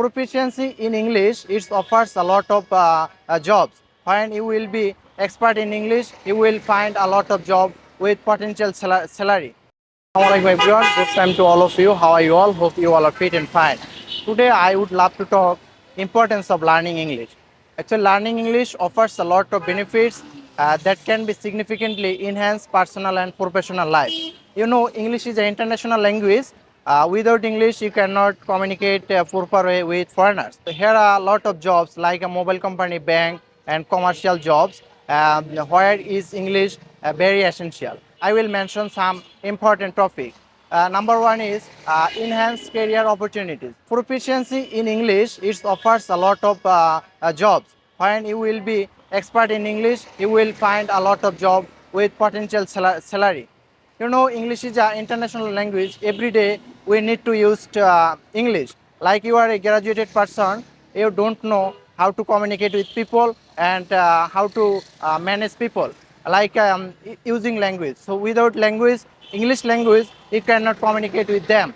proficiency in English it offers a lot of uh, uh, jobs. When you will be expert in English, you will find a lot of job with potential sala- salary. Assalamualaikum everyone. Good time to all of you. How are you all? Hope you all are fit and fine. Today I would love to talk importance of learning English. Actually, learning English offers a lot of benefits uh, that can be significantly enhance personal and professional life. You know, English is an international language. Uh, without English, you cannot communicate uh, proper way with foreigners. Here are a lot of jobs like a mobile company, bank, and commercial jobs um, where is English uh, very essential. I will mention some important topics. Uh, number one is uh, enhanced career opportunities. Proficiency in English it offers a lot of uh, uh, jobs. When you will be expert in English, you will find a lot of job with potential sala- salary. You know, English is an international language. Every day we need to use uh, English. Like you are a graduated person, you don't know how to communicate with people and uh, how to uh, manage people. Like um, using language. So without language, English language, you cannot communicate with them.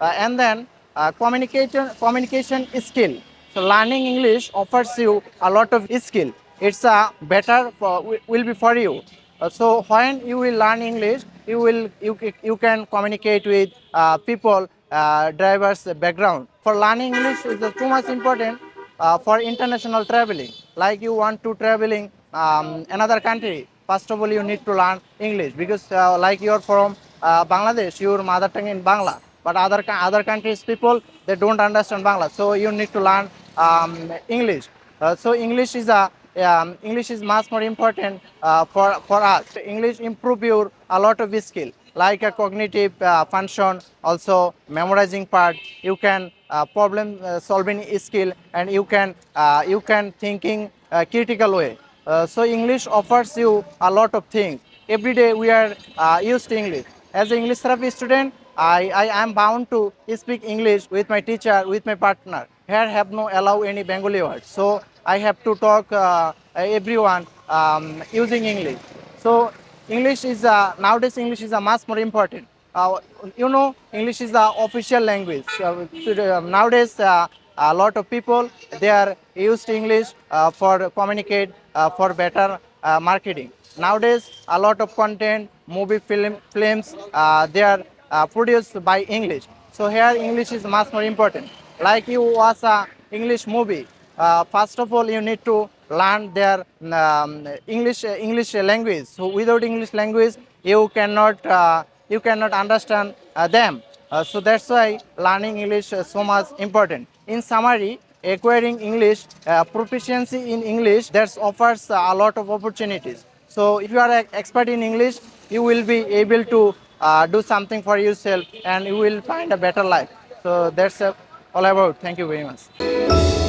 Uh, and then uh, communication communication skill. So learning English offers you a lot of skill. It's a better for, will be for you. Uh, so when you will learn English, you will you, you can communicate with uh, people uh, diverse background. For learning English is too much important uh, for international traveling. Like you want to traveling um, another country, first of all you need to learn English because uh, like you're from uh, Bangladesh, your mother tongue in Bangla, but other other countries people they don't understand Bangla, so you need to learn um, English. Uh, so English is a um, English is much more important uh, for for us. English improve your a lot of skill like a cognitive uh, function, also memorizing part. You can uh, problem uh, solving skill and you can uh, you can thinking uh, critical way. Uh, so English offers you a lot of things. Every day we are uh, used to English. As an English therapy student, I, I am bound to speak English with my teacher, with my partner. Here have no allow any Bengali words. So I have to talk uh, everyone um, using English. So English is uh, nowadays English is a much more important. Uh, you know, English is the official language. Uh, nowadays, uh, a lot of people they are used English uh, for communicate uh, for better uh, marketing. Nowadays, a lot of content, movie, film, films, uh, they are uh, produced by English. So here, English is much more important. Like you watch a English movie, uh, first of all, you need to learn their um, English English language. So without English language, you cannot uh, you cannot understand uh, them. Uh, so that's why learning English is so much important. In summary, acquiring English uh, proficiency in English that offers a lot of opportunities. So if you are an expert in English, you will be able to uh, do something for yourself and you will find a better life. So that's uh, all about. Thank you very much.